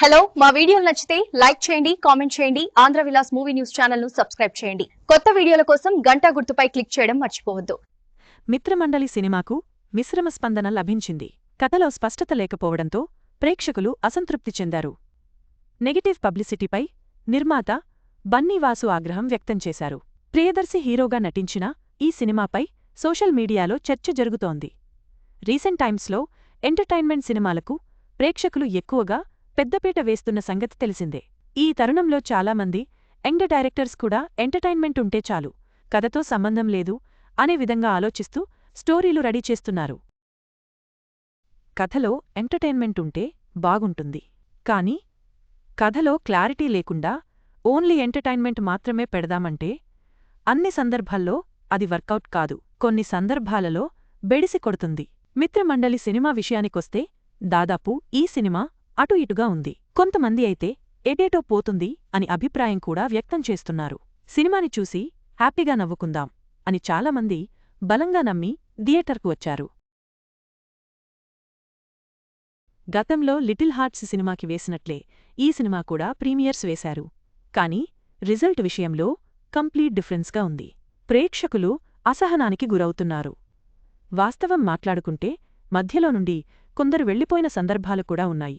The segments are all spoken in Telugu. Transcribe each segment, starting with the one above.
హలో మా వీడియోలు నచ్చితే లైక్ చేయండి కామెంట్ చేయండి ఆంధ్ర విలాస్ మూవీ న్యూస్ ఛానల్ను సబ్స్క్రైబ్ చేయండి. కొత్త వీడియోల కోసం గంటా గుర్తుపై క్లిక్ చేయడం మర్చిపోవద్దు. మిత్రమండలి సినిమాకు మిశ్రమ స్పందన లభించింది. కథలో స్పష్టత లేకపోవడంతో ప్రేక్షకులు అసంతృప్తి చెందారు. నెగటివ్ పబ్లిసిటీపై నిర్మాత బన్నీవాసు ఆగ్రహం వ్యక్తం చేశారు. ప్రియదర్శి హీరోగా నటించిన ఈ సినిమాపై సోషల్ మీడియాలో చర్చ జరుగుతోంది. రీసెంట్ టైమ్స్లో ఎంటర్టైన్మెంట్ సినిమాలకు ప్రేక్షకులు ఎక్కువగా పెద్దపీట వేస్తున్న సంగతి తెలిసిందే. ఈ తరుణంలో చాలామంది యంగ్ డైరెక్టర్స్ కూడా ఎంటర్టైన్మెంట్ ఉంటే చాలు కథతో సంబంధం లేదు అనే విధంగా ఆలోచిస్తూ స్టోరీలు రెడీ చేస్తున్నారు. కథలో ఎంటర్టైన్మెంట్ ఉంటే బాగుంటుంది. కాని కథలో క్లారిటీ లేకుండా ఓన్లీ ఎంటర్టైన్మెంట్ మాత్రమే పెడదామంటే అన్ని సందర్భాల్లో అది వర్కౌట్ కాదు. కొన్ని సందర్భాలలో బెడిసి కొడుతుంది. మిత్రమండలి సినిమా విషయానికొస్తే దాదాపు ఈ సినిమా అటు ఇటుగా ఉంది. కొంతమంది అయితే ఎటేటో పోతుంది అని అభిప్రాయం కూడా వ్యక్తం చేస్తున్నారు. సినిమాని చూసి హ్యాపీగా నవ్వుకుందాం అని చాలామంది బలంగా నమ్మి థియేటర్కు వచ్చారు. గతంలో లిటిల్ హార్ట్స్ సినిమాకి వేసినట్లే ఈ సినిమా కూడా ప్రీమియర్స్ వేశారు. కానీ రిజల్ట్ విషయంలో కంప్లీట్ డిఫరెన్స్గా ఉంది. ప్రేక్షకులు అసహనానికి గురవుతున్నారు. వాస్తవం మాట్లాడుకుంటే మధ్యలో నుండి కొందరు వెళ్ళిపోయిన సందర్భాలు కూడా ఉన్నాయి.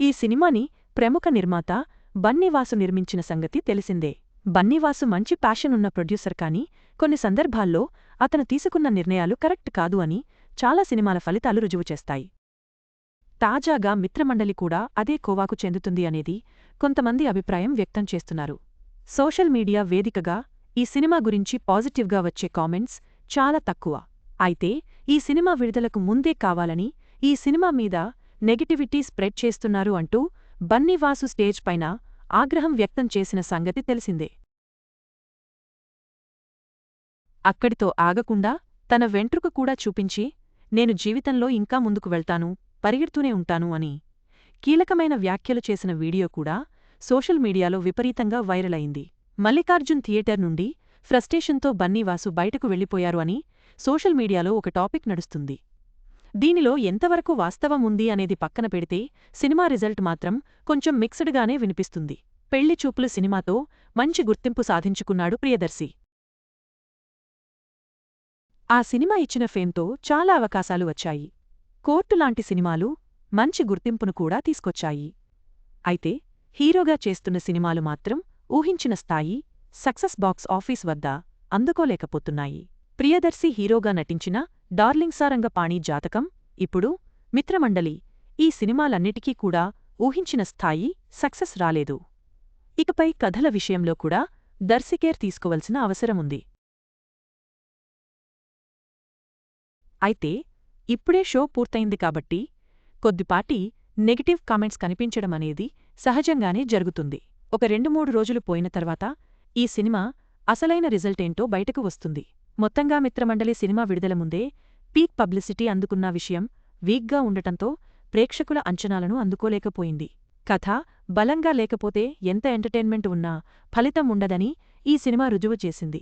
ఈ సినిమాని ప్రముఖ నిర్మాత బన్నీవాసు నిర్మించిన సంగతి తెలిసిందే. బన్నీవాసు మంచి ప్యాషన్ ఉన్న ప్రొడ్యూసర్ కాని కొన్ని సందర్భాల్లో అతను తీసుకున్న నిర్ణయాలు కరెక్ట్ కాదు అని చాలా సినిమాల ఫలితాలు రుజువు చేస్తాయి. తాజాగా మిత్రమండలి కూడా అదే కోవాకు చెందుతుంది అనేది కొంతమంది అభిప్రాయం వ్యక్తం చేస్తున్నారు. సోషల్ మీడియా వేదికగా ఈ సినిమా గురించి పాజిటివ్గా వచ్చే కామెంట్స్ చాలా తక్కువ. అయితే ఈ సినిమా విడుదలకు ముందే కావాలని ఈ సినిమా మీద నెగటివిటీ స్ప్రెడ్ చేస్తున్నారు అంటూ బన్నీవాసు స్టేజ్ పైన ఆగ్రహం వ్యక్తం చేసిన సంగతి తెలిసిందే. అక్కడితో ఆగకుండా తన వెంట్రుక కూడా చూపించి నేను జీవితంలో ఇంకా ముందుకు వెళ్తాను పరిగెడుతూనే ఉంటాను అని కీలకమైన వ్యాఖ్యలు చేసిన వీడియో కూడా సోషల్ మీడియాలో విపరీతంగా వైరల్ అయింది. మల్లికార్జున్ థియేటర్ నుండి ఫ్రస్టేషన్తో బన్నీవాసు బయటకు వెళ్ళిపోయారు అని సోషల్ మీడియాలో ఒక టాపిక్ నడుస్తుంది. దీనిలో ఎంతవరకు వాస్తవం ఉంది అనేది పక్కన పెడితే సినిమా రిజల్ట్ మాత్రం కొంచెం మిక్స్డ్గానే వినిపిస్తుంది. పెళ్ళి చూపులు సినిమాతో మంచి గుర్తింపు సాధించుకున్నాడు ప్రియదర్శి. ఆ సినిమా ఇచ్చిన ఫేమ్తో చాలా అవకాశాలు వచ్చాయి. కోర్టు లాంటి సినిమాలు మంచి గుర్తింపును కూడా తీసుకొచ్చాయి. అయితే హీరోగా చేస్తున్న సినిమాలు మాత్రం ఊహించిన స్థాయి సక్సెస్ బాక్స్ ఆఫీస్ వద్ద అందుకోలేకపోతున్నాయి. ప్రియదర్శి హీరోగా నటించిన డార్లింగ్ సారంగపాణి జాతకం ఇప్పుడు మిత్రమండలి. ఈ సినిమాలన్నిటికీ కూడా ఊహించిన స్థాయి సక్సెస్ రాలేదు. ఇకపై కథల విషయంలో కూడా దర్శికేర్ తీసుకోవలసిన అవసరముంది. అయితే ఇప్పుడే షో పూర్తయింది కాబట్టి కొద్దిపాటి నెగిటివ్ కామెంట్స్ కనిపించడమనేది సహజంగానే జరుగుతుంది. ఒక రెండు మూడు రోజులు పోయిన తర్వాత ఈ సినిమా అసలైన రిజల్టేంటో బయటకు వస్తుంది. మొత్తంగా మిత్రమండలి సినిమా విడుదల ముందే పీక్ పబ్లిసిటీ అందుకున్న విషయం వీక్గా ఉండటంతో ప్రేక్షకుల అంచనాలను అందుకోలేకపోయింది. కథ బలంగా లేకపోతే ఎంత ఎంటర్టైన్మెంట్ ఉన్నా ఫలితం ఉండదని ఈ సినిమా రుజువు చేసింది.